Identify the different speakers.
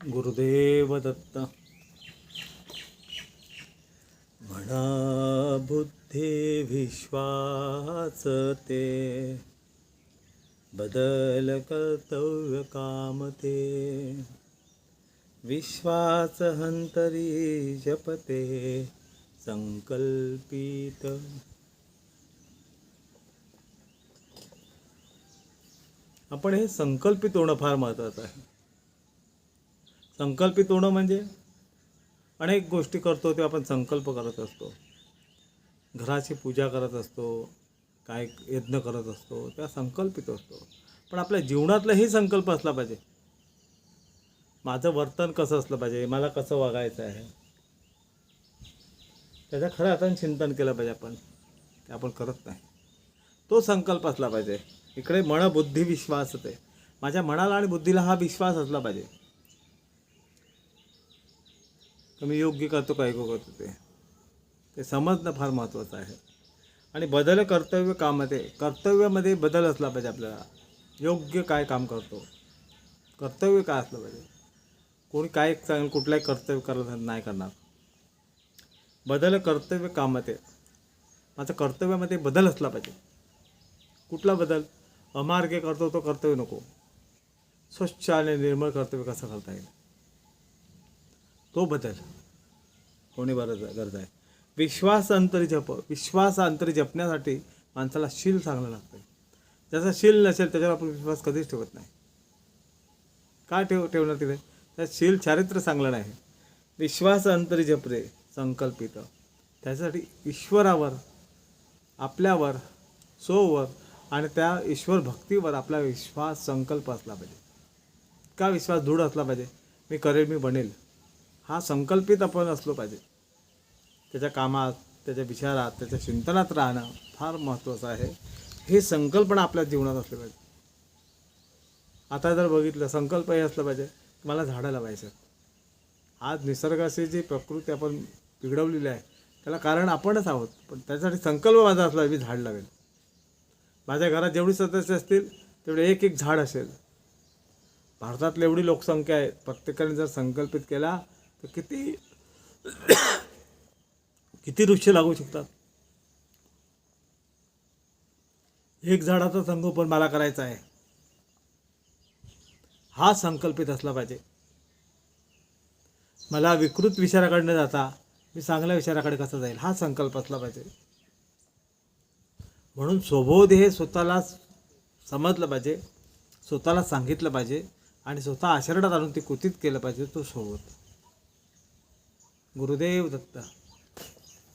Speaker 1: गुरुदेव दत्त म्हणा बुद्धी विश्वास ते बदल कर्तव्य काम ते विश्वास हंतरी जपते। संकल्पित। आपण हे संकल्पित होणं फार महत्त्वाचं आहे. संकल्पित होणं म्हणजे अनेक गोष्टी करतो ते आपण संकल्प करत असतो. घराची पूजा करत असतो काय यज्ञ करत असतो त्या संकल्पित असतो. पण आपल्या जीवनातलाही संकल्प असला पाहिजे. माझं वर्तन कसं असलं पाहिजे मला कसं वागायचं आहे? त्याचं खरं अर्थानं चिंतन केलं पाहिजे आपण. ते आपण करत नाही. तो संकल्प असला पाहिजे. इकडे मन बुद्धी विश्वास ते माझ्या मनाला आणि बुद्धीला हा विश्वास असला पाहिजे. तर मी योग्य करतो का ऐकू करतो ते? ते समजणं फार महत्त्वाचं आहे. आणि बदल कर्तव्य कामामध्ये कर्तव्यामध्ये बदल असला पाहिजे आपल्याला. योग्य काय काम करतो? कर्तव्य काय असलं पाहिजे? कोणी काय चांगलं कुठलाही कर्तव्य करत नाही करणार. बदल कर्तव्य कामाते माझं कर्तव्यामध्ये बदल असला पाहिजे. कुठला बदल? अमार्गे करतो तो कर्तव्य नको. स्वच्छ आणि निर्मळ कर्तव्य कसं करता येईल? तो बदल होणे बरं गरज आहे. विश्वास अंतरी जप विश्वास अंतरी जपण्यासाठी माणसाला शील चांगलं लागतं. ज्याचा शील नसेल त्याच्यावर आपण विश्वास कधीच ठेवत नाही. का ठेव ठेवणार तिथे? त्या शील चारित्र्य चांगलं नाही विश्वास अंतरी जपरे संकल्पित. त्याच्यासाठी ईश्वरावर आपल्यावर सोवर आणि त्या ईश्वर भक्तीवर आपला विश्वास संकल्प असला पाहिजे. का विश्वास दृढ असला पाहिजे? मी करेल मी बनेल. हा संकल्पित आपण असलो पाहिजे. त्याच्या कामात त्याच्या विचारात त्याच्या चिंतनात राहणं फार महत्त्वाचं आहे. हे संकल्पना आपल्या जीवनात असली पाहिजे. आता जर बघितलं संकल्प हे असलं पाहिजे मला झाडं लावायचं आज निसर्गाची जी प्रकृती आपण बिघडवलेली आहे त्याला कारण आपणच आहोत. पण त्यासाठी संकल्प माझा असला मी झाड लावेल माझ्या घरात जेवढी सदस्य असतील तेवढे एक एक झाड असेल. भारतातली एवढी लोकसंख्या आहे. प्रत्येकाने जर संकल्पित केला तर किती किती वृक्ष लागू शकतात? एक झाडाचं संगोपन मला करायचं आहे. हा संकल्पित असला पाहिजे. मला विकृत विचाराकडे न जाता मी चांगल्या विचाराकडे कसा जाईल? हा संकल्प असला पाहिजे. म्हणून स्वबोध हे स्वतःला समजलं पाहिजे स्वतःला सांगितलं पाहिजे आणि स्वतः आचरणात आणून ते कृतीत केलं पाहिजे तो स्वबोध. गुरुदेव दत्त।